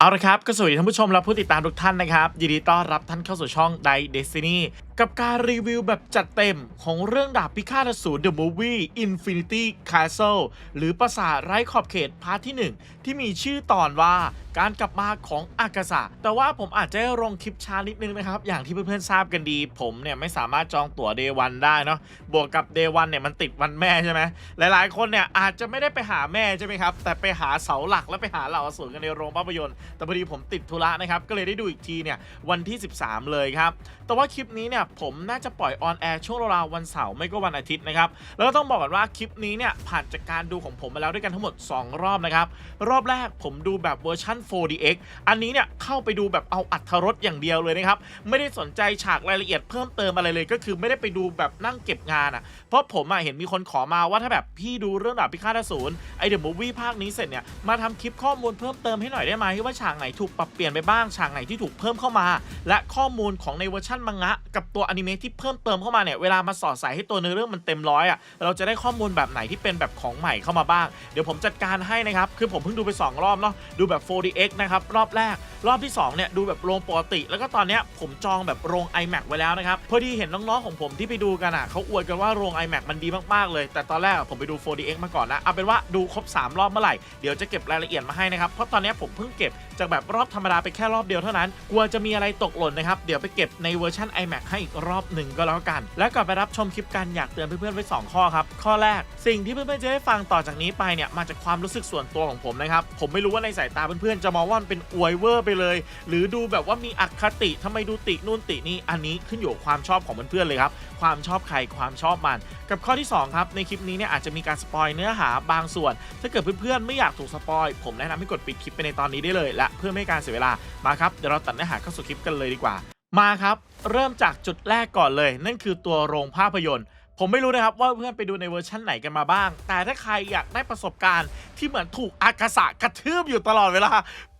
เอาละครับก็สวัสดีท่านผู้ชมและผู้ติดตามทุกท่านนะครับยินดีต้อนรับท่านเข้าสู่ช่องไดเดซินี กับการรีวิวแบบจัดเต็มของเรื่องดาบพิฆาตอสูร The Movie Infinity Castle หรือปราสาทไร้ขอบเขตพาร์ทที่ 1 ที่มีชื่อตอนว่าการกลับมาของอากาศะแต่ว่าผมอาจจะลงคลิปช้านิดนึงนะครับ อย่างที่เพื่อนๆทราบกันดี ผมเนี่ยไม่สามารถจองตั๋ว Day 1ได้เนาะบวกกับ Day 1เนี่ยมันติดวันแม่ใช่ไหมหลายๆ คนเนี่ยอาจจะไม่ได้ไปหาแม่ใช่ไหมครับ แต่ไปหาเสาหลักและไปหาเหล่าอสูรกันในโรงภาพยนตร์แต่พอดีผมติดธุระนะครับ ก็เลยได้ดูอีกทีเนี่ยวันที่ 13 เลยครับ แต่ว่าคลิปนี้เนี่ยผมน่าจะปล่อยออนแอร์ช่วงราววันเสาร์ไม่ก็วันอาทิตย์นะครับ แล้วก็ต้องบอกก่อนว่าคลิปนี้เนี่ยผ่านจากการดูของผมมาแล้วด้วยกันทั้งหมด 2 รอบนะครับ รอบแรกผมดูแบบเวอร์ชัน 4DX อันนี้เนี่ยเข้าไปดูแบบเอาอัธรสอย่างเดียวเลยนะครับ ไม่ได้สนใจฉากรายละเอียดเพิ่มเติมอะไรเลย ก็คือไม่ได้ไปดูแบบนั่งเก็บงานอะ เพราะผมอะเห็นมีคนขอมาว่าถ้าแบบพี่ดูเรื่องดาบพิฆาตอสูรไอเดอะมูฟวี่ภาคนี้เสร็จเนี่ยมาทำคลิปข้อมูลเพิ่มเติมให้หน่อยได้ไหมว่าฉากไหนถูกปรับเปลี่ยนไปบ้างฉากไหนที่ถูกเพิ่มเข้ามา และข้อมูลของในเวอร์ชันมังงะกับตัวอนิเมะที่เพิ่มเติมเข้ามาเนี่ยเวลามาสอดใส่ให้ตัวเนื้อเรื่องมันเต็มร้อยอะเราจะได้ข้อมูลแบบไหนที่เป็นแบบของใหม่เข้ามาบ้าง เดี๋ยวผมจัดการให้นะครับ คือผมเพิ่งดูไปสองรอบเนาะดูแบบ 4DX นะครับรอบแรก รอบที่สองเนี่ยดูแบบโรงปกติ แล้วก็ตอนเนี้ยผมจองแบบโรง iMac ไว้แล้วนะครับพอดีเห็นน้องๆของผมที่ไปดูกันอะเขาอวดกันว่าโรง iMac มันดีมากๆเลย แต่ตอนแรกผมไปดู 4DX มาก่อนนะเอาเป็นว่าดูครบ 3 รอบเมื่อไหร่เดี๋ยวจะเก็บรายละเอียดมาให้นะครับเพราะตอนนี้ผมเพิ่งเก็บจากแบบรอบธรรมดาไปแค่รอบเดียวเท่านั้นกลัวจะมีอะไรตกหล่นนะครับเดี๋ยวไปเก็บในเวอร์ชัน iMac ให้อีกรอบหนึ่งก็แล้วกัน แล้วก่อนไปรับชมคลิปกันอยากเตือนเพื่อนๆไว้สองข้อครับ ข้อแรกสิ่งที่เพื่อนๆจะได้ฟังต่อจากนี้ไปเนี่ยมาจากความรู้สึกส่วนตัวของผมนะครับ ผมไม่รู้ว่าในสายตาเพื่อนๆจะมองว่ามันเป็นอวยเวอร์ไปเลย หรือดูแบบว่ามีอคติทำไมดูตินู่นตินี่อันนี้ขึ้นอยู่กับความชอบของเพื่อนๆเลยครับความชอบใครความชอบมัน กับข้อที่ 2 ครับ ในคลิปนี้เนี่ยอาจจะมีการสปอยเนื้อหาบางส่วน ถ้าเกิดเพื่อนๆไม่อยากถูกสปอยผมแนะนำให้กดปิดคลิปไปในตอนนี้ได้เลย และเพื่อไม่ให้การเสียเวลามาครับเดี๋ยวเราตัดเนื้อหาเข้าสู่คลิปกันเลยดีกว่า มาครับ เริ่มจากจุดแรกก่อนเลย นั่นคือตัวโรงภาพยนตร์ ผมไม่รู้นะครับว่าเพื่อนไปดูในเวอร์ชั่นไหนกันมาบ้าง แต่ถ้าใครอยากได้ประสบการณ์ที่เหมือนถูกอากาศะกระทืบอยู่ตลอดเวลา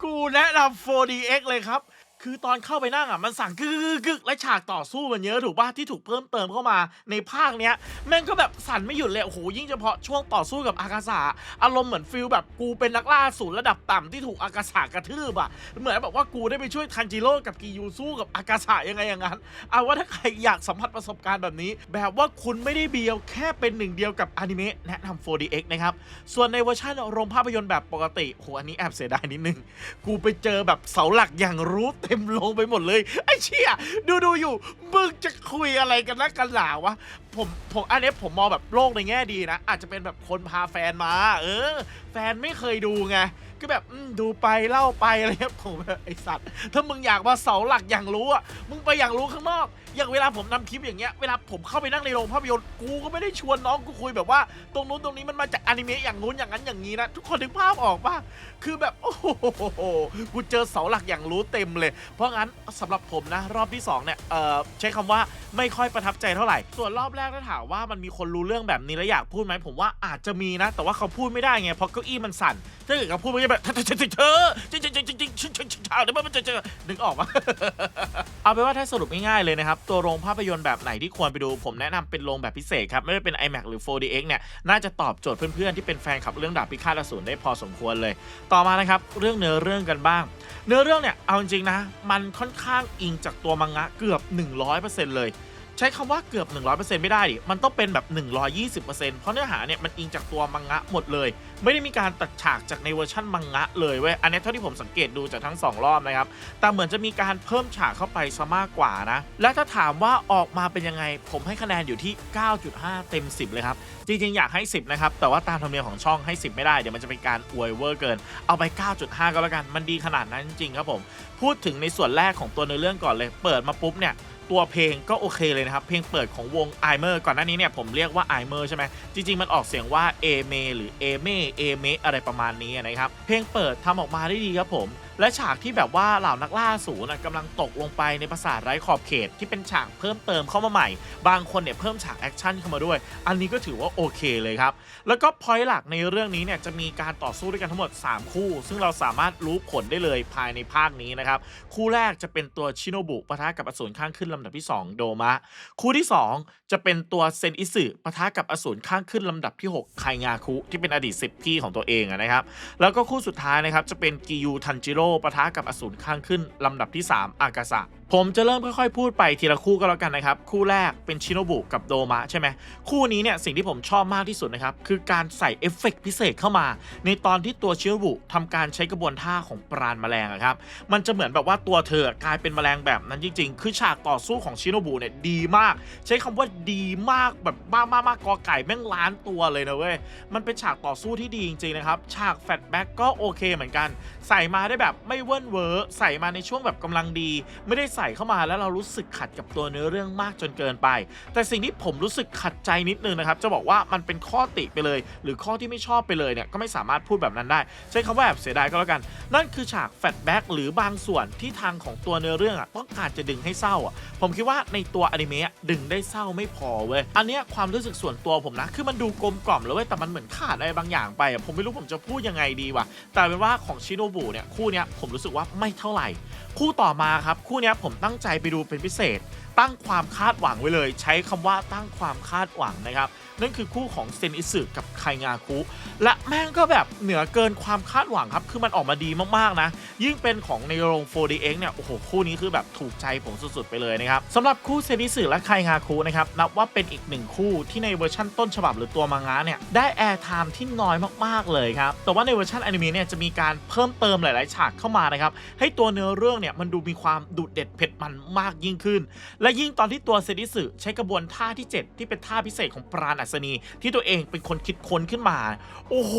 กูแนะนำ 4DX เลยครับ คือตอนเข้าไปนั่งอะมันสั่งกึกกึกกึกและฉากต่อสู้มันเยอะถูกป่ะที่ถูกเพิ่มเติมเข้ามาในภาคเนี้ยแม่งก็แบบสั่นไม่หยุดเลยโอ้โหยิ่งเฉพาะช่วงต่อสู้กับอากาศะอารมณ์เหมือนฟิลแบบกูเป็นนักล่าศูนย์ระดับต่ำที่ถูกอากาศะกระทืบอะเหมือนแบบว่ากูได้ไปช่วยทันจิโร่กับกิยูสู้กับอากาศะยังไงอย่างนั้นเอาว่าถ้าใครอยากสัมผัสประสบการณ์แบบนี้ แบบว่าคุณไม่ได้เบียวแค่เป็นหนึ่งเดียวกับอนิเมะแนะนำ 4DX นะครับส่วนในเวอร์ชันโรงภาพยนตร์แบบปกติโหอันนี้แอบเสียดายนิดนึงกูไปเจอแบบเสาหลักอย่างรู้เต็มโลงไปหมดเลยไอ้เชี่ยดูดูอยู่มึงจะคุยอะไรกันนะกกันหลาวะผมผมอันนี้ผมมองแบบโลกในแง่ดีนะ อาจจะเป็นแบบคนพาแฟนมา เออ แฟนไม่เคยดูไงก็แบบดูไปเล่าไปอะไรเงี้ยผมแบบไอสัตว์ ถ้ามึงอยากมาเสาหลักอย่างรู้อะมึงไปอย่างรู้ข้างนอก อย่างเวลาผมนำคลิปอย่างเงี้ยเวลาผมเข้าไปนั่งในโรงภาพยนตร์กูก็ไม่ได้ชวนน้องกูคุยแบบว่าตรงนู้นตรงนี้มันมาจากอนิเมะอย่างนู้นอย่างนั้นอย่างนี้นะทุกคนนึกภาพออกป่ะคือแบบโอ้โหกูเจอเสาหลักอย่างรู้เต็มเลย เพราะงั้นสำหรับผมนะ รอบที่สองเนี่ยเออใช้คำว่า ไม่ค่อยประทับใจเท่าไหร่ ส่วนรอบแรกถ้าถามว่ามันมีคนรู้เรื่องแบบนี้แล้วอยากพูดไหมผมว่าอาจจะมีนะ แต่ว่าเขาพูดไม่ได้ไงเพราะเก้าอี้มันสั่นถ้าเกิดเขาพูดไม่ได้แบบเธอเธอเธอเธอ เอาเดี๋ยวมันจะจะนึกออกปะเอาเป็นว่าถ้าสรุปง่ายๆเลยนะครับ ตัวโรงภาพยนตร์แบบไหนที่ควรไปดู ผมแนะนำเป็นโรงแบบพิเศษครับ ไม่ได้เป็น iMac หรือ 4DX เนี่ย น่าจะตอบโจทย์เพื่อนๆ ที่เป็นแฟนขับเรื่องดาบพิฆาตอสูรได้พอสมควรเลย ต่อมานะครับ เรื่องเนื้อเรื่องกันบ้าง เนื้อเรื่องเนี่ย เอาจริงนะ มันค่อนข้างอิงจากตัวมังงะเกือบ 100%เลย ใช้คำว่าเกือบ 100%ไม่ได้ดิ มันต้องเป็นแบบ 120%เพราะเนื้อหาเนี่ยมันอิงจากตัวมังงะหมดเลย ไม่ได้มีการตัดฉากจากในเวอร์ชั่นมังงะเลยเว้ย อันนี้เท่าที่ผมสังเกตดูจากทั้ง 2 รอบนะครับ แต่เหมือนจะมีการเพิ่มฉากเข้าไปซะมากกว่านะ และถ้าถามว่าออกมาเป็นยังไง ผมให้คะแนนอยู่ที่ 9.5 เต็ม 10 เลยครับ จริงๆ อยากให้ 10 นะครับ แต่ว่าตามธรรมเนียมของช่องให้ 10 ไม่ได้ เดี๋ยวมันจะเป็นการอวยเวอร์เกิน เอาไป 9.5 ก็แล้วกัน มันดีขนาดนั้นจริงๆครับผม พูดถึงในส่วนแรกของตัวเนื้อเรื่องก่อนเลย เปิดมาปุ๊บเนี่ย ตัวเพลงก็โอเคเลยนะครับ เพลงเปิดของวงไอเมอร์ก่อนหน้านี้เนี่ยผมเรียกว่าไอเมอร์ใช่ไหมจริง ๆ มันออกเสียงว่าเอเมหรือเอเมเอเมอะไรประมาณนี้นะครับ เพลงเปิดทำออกมาได้ดีครับผม และฉากที่แบบว่าเหล่านักล่าสูนกำลังตกลงไปในปราสาทไร้ขอบเขตที่เป็นฉากเพิ่มเติมเข้ามาใหม่ บางคนเนี่ยเพิ่มฉากแอคชั่นเข้ามาด้วย อันนี้ก็ถือว่าโอเคเลยครับ แล้วก็พอยต์หลักในเรื่องนี้เนี่ยจะมีการต่อสู้ด้วยกันทั้งหมด 3 คู่ ซึ่งเราสามารถรู้ผลได้เลยภายในภาคนี้นะครับ คู่แรกจะเป็นตัวชิโนบุปะทะกับอสูรข้างขึ้นลำดับที่ 2 โดมะ คู่ที่ 2 จะเป็นตัวเซนอิสึปะทะกับอสูรข้างขึ้นลำดับที่ 6 ไคงาคุที่เป็นอดีตสิบพี่ของตัวเองนะครับ แล้วก็คู่สุดท้ายนะครับจะเป็นกิยูทันจิโร่ปะทะกับอสูรข้างขึ้นลำดับที่ 3 อากาศะ ผมจะเริ่มค่อยๆ พูดไปทีละคู่ก็แล้วกันนะครับ คู่แรกเป็นชิโนบุกับโดมะใช่ไหมคู่นี้เนี่ยสิ่งที่ผมชอบมากที่สุดนะครับ คือการใส่เอฟเฟกต์พิเศษเข้ามา ในตอนที่ตัวชิโนบุทำการใช้กระบวนท่าของปราณแมลงอะครับ มันจะเหมือนแบบว่าตัวเธอกลายเป็นแมลงแบบนั้นจริง ๆ คือฉากต่อสู้ของชิโนบุเนี่ยดีมาก ใช้คำว่าดีมากแบบมากมากมากกอไก่แม่งล้านตัวเลยนะเว้ยมันเป็นฉากต่อสู้ที่ดีจริงๆนะครับฉากแฟลชแบ็กก็โอเคเหมือนกัน ใส่มาได้แบบไม่เวิ้นเวอร์ใส่มาในช่วงแบบกำลังดี ไม่ได้ใส่เข้ามาแล้วเรารู้สึกขัดกับตัวเนื้อเรื่องมากจนเกินไป แต่สิ่งที่ผมรู้สึกขัดใจนิดนึงนะครับจะบอกว่ามันเป็นข้อติไปเลย หรือข้อที่ไม่ชอบไปเลยเนี่ยก็ไม่สามารถพูดแบบนั้นได้ ใช้คำว่าแอบเสียดายก็แล้วกัน นั่นคือฉากแฟลชแบ็กหรือบางส่วนที่ทางของตัวเนื้อเรื่องอะต้องการจะดึงให้เศร้าอะผมคิดว่าในตัวอนิเมะดึงได้เศร้าไม่พอเว้ยอันเนี้ยความรู้สึกส่วนตัวผมนะคือมันดูกลมกล่อมแล้วเว้ยแต่มันเหมือนขาดอะไรบางอย่างไปอะผมไม่รู้ผมจะพูดยังไงดีว่ะแต่เป็นว่าของชิโนบุเนี่ยคู่เนี้ยผมรู้สึกว่าไม่เท่าไหร่ คู่ต่อมาครับคู่เนี้ยผมตั้งใจไปดูเป็นพิเศษ ตั้งความคาดหวังไว้เลย ใช้คำว่าตั้งความคาดหวังนะครับ นั่นคือคู่ของเซนอิสึกับไคงาคุ และแม่งก็แบบเหนือเกินความคาดหวังครับ คือมันออกมาดีมากๆนะ ยิ่งเป็นของในโรง 4DX เนี่ย โอ้โห คู่นี้คือแบบถูกใจผมสุดๆ ไปเลยนะครับสำหรับคู่เซนิสึและไคงาคุนะครับ นับว่าเป็นอีกหนึ่งคู่ที่ในเวอร์ชั่นต้นฉบับหรือตัวมังงะเนี่ย ได้แอร์ไทม์ที่น้อยมากๆเลยครับ แต่ว่าในเวอร์ชันอนิเมะเนี่ยจะมีการเพิ่มเติมหลาย ๆ ฉากเข้ามานะครับ ให้ตัวเนื้อเรื่องเนี่ยมันดูมีความดุเด็ดเผ็ดมันมากยิ่งขึ้น และยิ่งตอนที่ตัวเซนิสึใช้กระบวนท่าที่ 7 ที่เป็นท่าพิเศษของปราณอัศนีที่ตัวเองเป็นคนคิดค้นขึ้นมา โอ้โห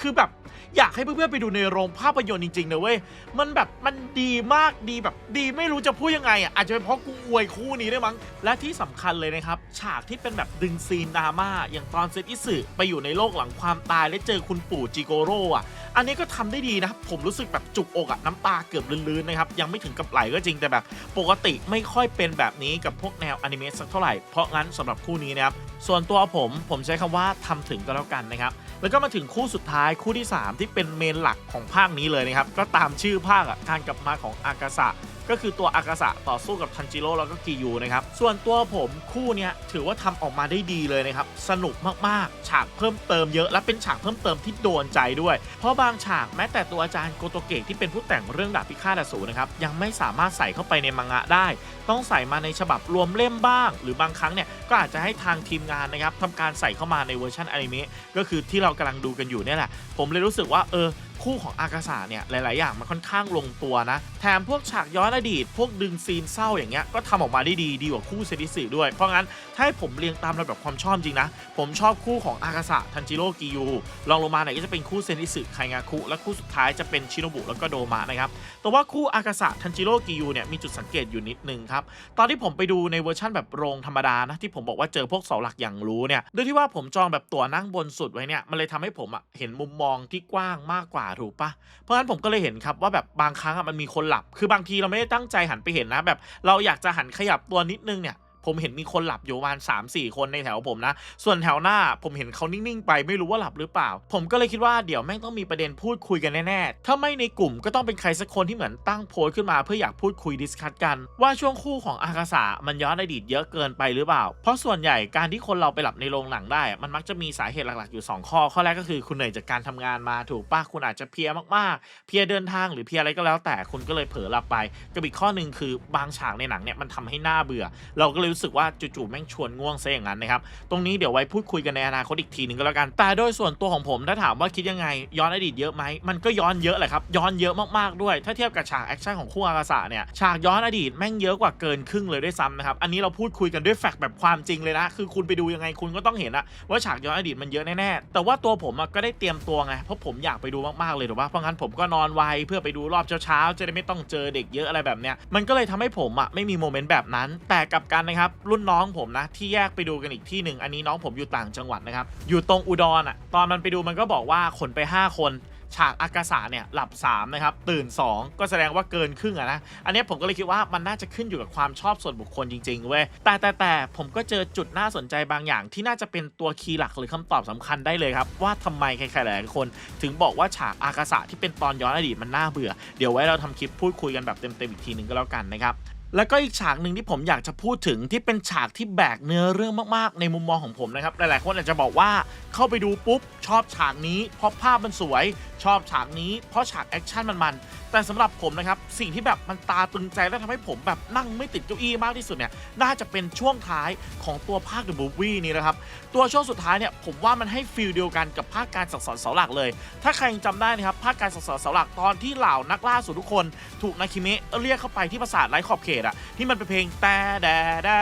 คือแบบอยากให้เพื่อนๆไปดูในโรงภาพยนตร์จริงๆนะเว้ย มันแบบมันดีมากดีแบบดีไม่รู้จะพูดยังไงอะอาจจะเป็นเพราะกูอวยคู่นี้ด้วยมั้ง และที่สำคัญเลยนะครับ ฉากที่เป็นแบบดึงซีนดราม่าอย่างตอนเซตอิสึไปอยู่ในโลกหลังความตายและเจอคุณปู่จิโกโร่อะ อันนี้ก็ทำได้ดีนะผมรู้สึกแบบจุกอกอะน้ำตาเกือบลื่นๆนะครับ ยังไม่ถึงกับไหลก็จริงแต่แบบ ปกติไม่ค่อยเป็นแบบนี้กับพวกแนวอนิเมะสักเท่าไหร่ เพราะงั้นสำหรับคู่นี้นะครับ ส่วนตัวผมผมใช้คำว่าทำถึงก็แล้วกันนะครับ แล้วก็มาถึงคู่สุดท้ายคู่ที่ 3 ที่เป็นเมนหลักของภาคนี้เลยนะครับ ก็ตามชื่อภาคการกลับมาของอากาศะ ก็คือตัวอากาศะต่อสู้กับทันจิโร่แล้วก็กิยูนะครับ ส่วนตัวผมคู่เนี้ยถือว่าทำออกมาได้ดีเลยนะครับ สนุกมากๆ ฉากเพิ่มเติมเยอะ และเป็นฉากเพิ่มเติมที่โดนใจด้วย เพราะบางฉากแม้แต่ตัวอาจารย์โกโตเกะที่เป็นผู้แต่งเรื่องดาบพิฆาตอสูรนะครับยังไม่สามารถใส่เข้าไปในมังงะได้ ต้องใส่มาในฉบับรวมเล่มบ้าง หรือบางครั้งเนี่ยก็อาจจะให้ทางทีมงานนะครับทำการใส่เข้ามาในเวอร์ชันอนิเมะก็คือที่เรากำลังดูกันอยู่เนี่ยแหละผมเลยรู้สึกว่าเออ คู่ของอากาศาเนี่ยหลาย ๆ อย่างมันค่อนข้างลงตัวนะ แถมพวกฉากย้อนอดีต พวกดึงซีนเศร้าอย่างเงี้ยก็ทำออกมาได้ดีดีกว่าคู่เซนิสึด้วย เพราะงั้นถ้าให้ผมเรียงตามลำดับความชอบจริงนะ ผมชอบคู่ของอากาศะทันจิโร่กิยูลองลงมาเนี่ยก็จะเป็นคู่เซนิสึไคงาคุและคู่สุดท้ายจะเป็นชิโนบุแล้วก็โดมะนะครับแต่ว่าคู่อากาศะทันจิโร่กิยูเนี่ยมีจุดสังเกตอยู่นิดนึงครับตอนที่ผมไปดูในเวอร์ชั่นแบบโรงธรรมดานะที่ผมบอกว่าเจอพวกเสาหลักอย่างรู้เนี่ยด้วยที่ว่าผมจองแบบตั๋วนั่งบนสุดไว้เนี่ยมันเลยทำให้ผมอะเห็นมุมมองที่กว้างมากกว่าถูกปะเพราะฉะนั้นผมก็เลยเห็นครับว่าแบบบางครั้งอะมันมีคนหลับ คือบางทีเราไม่ได้ตั้งใจหันไปเห็นนะแบบ เราอยากจะหันขยับตัวนิดนึงเนี่ย ผมเห็นมีคนหลับอยู่ประมาณ3 4 คนในแถวผมนะ ส่วนแถวหน้าผมเห็นเขานิ่ง ๆ ไปไม่รู้ว่าหลับหรือเปล่า ผมก็เลยคิดว่าเดี๋ยวแม่งต้องมีประเด็นพูดคุยกันแน่ ๆ ถ้าไม่ในกลุ่มก็ต้องเป็นใครสักคนที่เหมือนตั้งโพสต์ขึ้นมาเพื่ออยากพูดคุยดิสคัตกัน ว่าช่วงคู่ของอากาศะมันย้อนอดีตเยอะเกินไปหรือเปล่า เพราะส่วนใหญ่การที่คนเราไปหลับในโรงหนังได้ มันมักจะมีสาเหตุหลักๆอยู่ 2 ข้อ ข้อแรกก็คือคุณเหนื่อยจากการทำงานมาถูกปะคุณอาจจะเพลียมากๆ เพลียเดินทางหรือเพลียอะไรก็แล้วแต่คุณก็เลยเผลอหลับไปกับอีกข้อหนึ่งคือบางฉากในหนังเนี่ยมันทำให้หน้าเบื่อ เราก็เลยรู้สึกว่าจู่ๆแม่งชวนง่วงซะอย่างนั้นนะครับ ตรงนี้เดี๋ยวไว้พูดคุยกันในอนาคตอีกทีหนึ่งก็แล้วกัน แต่โดยส่วนตัวของผมถ้าถามว่าคิดยังไง ย้อนอดีตเยอะไหม มันก็ย้อนเยอะแหละครับ ย้อนเยอะมากๆด้วย ถ้าเทียบกับฉากแอคชั่นของคู่อากาศะเนี่ย ฉากย้อนอดีตแม่งเยอะกว่าเกินครึ่งเลยด้วยซ้ำนะครับ อันนี้เราพูดคุยกันด้วยแฟกต์แบบความจริงเลยนะ คือคุณไปดูยังไงคุณก็ต้องเห็นอะว่าฉากย้อนอดีตมันเยอะแน่ๆ แต่ว่าตัวผมอะก็ได้เตรียมตัวไง เพราะผมอยากไปดูมากๆเลยถูกปะเพราะงั้นผมก็นอนไวเพื่อไปดูรอบเช้าๆ จะได้ไม่ต้องเจอเด็กเยอะอะไรแบบเนี้ย มันก็เลยทำให้ผมอะไม่มีโมเมนต์แบบนั้น แต่กับกันนะครับรุ่นน้องผมนะที่แยกไปดูกันอีกที่หนึ่งอันนี้น้องผมอยู่ต่างจังหวัดนะครับอยู่ตรงอุดรอะตอนมันไปดูมันก็บอกว่าขนไป 5 คนฉากอากาศาเนี่ยหลับ3นะครับตื่น 2 ก็แสดงว่าเกินครึ่งอะนะอันนี้ผมก็เลยคิดว่ามันน่าจะขึ้นอยู่กับความชอบส่วนบุคคลจริงๆเว้ยแต่แต่แต่ผมก็เจอจุดน่าสนใจบางอย่าง ที่น่าจะเป็นตัวคีย์หลักหรือคำตอบสำคัญได้เลยครับ ว่าทำไมใครๆหลายคน ถึงบอกว่าฉากอากาศะที่เป็นตอนย้อนอดีตมันน่าเบื่อ เดี๋ยวไว้เราทำคลิปพูดคุยกันแบบเต็มๆอีกทีหนึ่งก็แล้วกันนะครับ แล้วก็อีกฉากหนึ่งที่ผมอยากจะพูดถึงที่เป็นฉากที่แบกเนื้อเรื่องมากๆ ในมุมมองของผมนะครับ หลายๆ คนอาจจะบอกว่าเข้าไปดูปุ๊บ ชอบฉากนี้เพราะภาพมันสวย ชอบฉากนี้เพราะฉากแอคชั่นมันๆแต่สำหรับผมนะครับสิ่งที่แบบมันตาตึงใจและทำให้ผมแบบนั่งไม่ติดเก้าอี้มากที่สุดเนี่ยน่าจะเป็นช่วงท้ายของตัวภาค The Movie นี้นะครับตัวช่วงสุดท้ายเนี่ยผมว่ามันให้ฟีลเดียวกันกับภาคการสังสอนเสาหลักเลย ถ้าใครยังจำได้นะครับภาคการสังสอนเสาหลักตอนที่เหล่านักล่าสู่ทุกคนถูกนาคิเมะเรียกเข้าไปที่ปราสาทไร้ขอบเขตอะที่มันเป็นเพลงแต่แดดา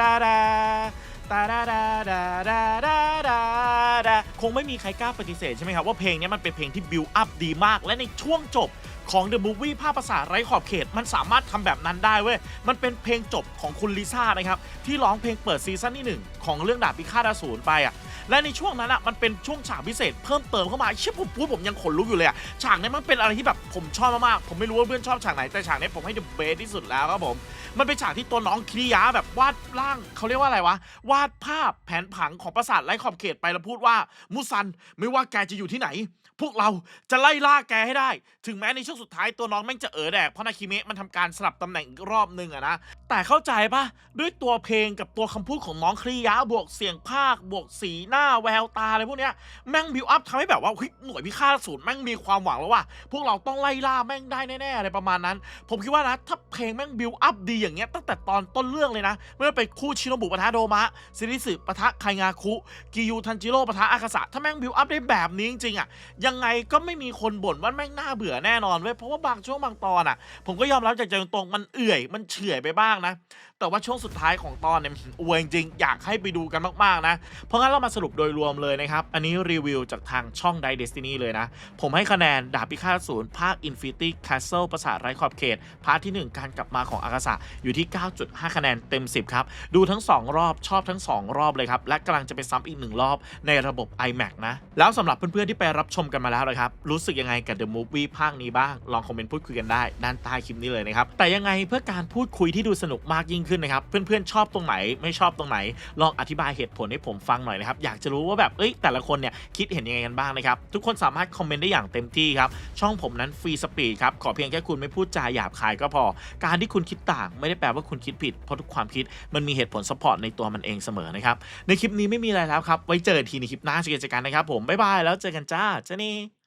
ดาดาตาดาดาดาดาดาดาดาคงไม่มีใครกล้าปฏิเสธใช่ไหมครับว่าเพลงนี้มันเป็นเพลงที่บิวอัพดีมาก และในช่วงจบ ของ The Movie ภาพภาษาไร้ขอบเขต มันสามารถทำแบบนั้นได้เว้ย มันเป็นเพลงจบของคุณลิซ่านะครับ ที่ร้องเพลงเปิดซีซั่นที่หนึ่งของเรื่องดาบพิฆาตอสูรไปอะและในช่วงนั้นอะมันเป็นช่วงฉากพิเศษเพิ่มเติมเข้ามาเชื่อผมพูดผมยังขนลุกอยู่เลยอะฉากนี้มันเป็นอะไรที่แบบผมชอบมากๆผมไม่รู้ว่าเพื่อนชอบฉากไหนแต่ฉากนี้ผมให้ The Best ที่สุดแล้วครับผมมันเป็นฉากที่ตัวน้องคิริยะแบบวาดร่างเขาเรียกว่าอะไรวะวาดภาพแผนผังของปราสาทไร้ขอบเขตไปแล้วพูดว่ามุซันไม่ว่าแกจะอยู่ที่ไหน พวกเราจะไล่ล่าแกให้ได้ ถึงแม้ในช่วงสุดท้ายตัวน้องแม่งจะเอ๋อแดกเพราะนาคิเมะมันทำการสลับตำแหน่งอีกรอบนึงอะนะแต่เข้าใจปะด้วยตัวเพลงกับตัวคำพูดของน้องคริยะบวกเสียงภาค บวกสีหน้าแววตาอะไรพวกเนี้ยแม่งบิวอัพทำให้แบบว่าหน่วยพิฆาตอสูรแม่งมีความหวังแล้วว่าพวกเราต้องไล่ล่าแม่งได้แน่ๆอะไรประมาณนั้น ผมคิดว่านะถ้าเพลงแม่งบิวอัพดีอย่างเงี้ยตั้งแต่ตอนต้นเรื่องเลยนะไม่ว่าเป็นคู่ชิโนบุปะทะโดมะซิริสึปะทะไคงาคุกิยูทันจิโร่ปะทะอากาศะถ้าแม่งบิวอัพได้แบบนี้จริงๆอะยังไงก็ไม่มีคนบ่นว่าแม่งน่าเบื่อแน่นอนเว้ย เพราะว่าบางช่วงบางตอนอะ ผมก็ยอมรับจากใจตรงๆมันเอื่อยมันเฉื่อยไปบ้างนะ แต่ว่าช่วงสุดท้ายของตอนเนี่ยอวยจริงอยากให้ไปดูกันมากๆนะ เพราะงั้นเรามาสรุปโดยรวมเลยนะครับ อันนี้รีวิวจากทางช่อง Die Destiny เลยนะ ผมให้คะแนนดาบพิฆาตศูนย์ภาค Infinity Castle ปราสาทไร้ขอบเขตพาร์ทที่ 1 การกลับมาของอากาศะอยู่ที่ 9.5 คะแนนเต็ม 10 ครับ ดูทั้ง 2 รอบชอบทั้ง 2 รอบเลยครับ และกำลังจะไปซ้ำอีก 1 รอบในระบบ iMac นะ แล้วสำหรับเพื่อนๆที่ไปรับชมกันมาแล้วนะครับรู้สึกยังไงกับ The Movie ภาคนี้บ้างลองคอมเมนต์พูดคุยกันได้ด้านใต้คลิปนี้เลยนะครับ แต่ยังไงเพื่อการพูดคุยที่ดูสนุกมากยิ่งขึ้นนะครับ เพื่อนๆชอบตรงไหนไม่ชอบตรงไหน ลองอธิบายเหตุผลให้ผมฟังหน่อยนะครับ อยากจะรู้ว่าแบบเอ้ยแต่ละคนเนี่ยคิดเห็นยังไงกันบ้างนะครับ ทุกคนสามารถคอมเมนต์ได้อย่างเต็มที่ครับ ช่องผมนั้นฟรีสปีดครับ ขอเพียงแค่คุณไม่พูดจาหยาบคายก็พอ การที่คุณคิดต่าง ไม่ได้แปลว่าคุณคิดผิด เพราะทุกความคิดมันมีเหตุผลสปอร์ตในตัวมันเองเสมอนะครับ ในคลิปนี้ไม่มีอะไรแล้วครับ ไว้เจอทีในคลิปหน้าเจอกันนะครับผมบ๊ายบายแล้วเจอกันจ้าเจนี่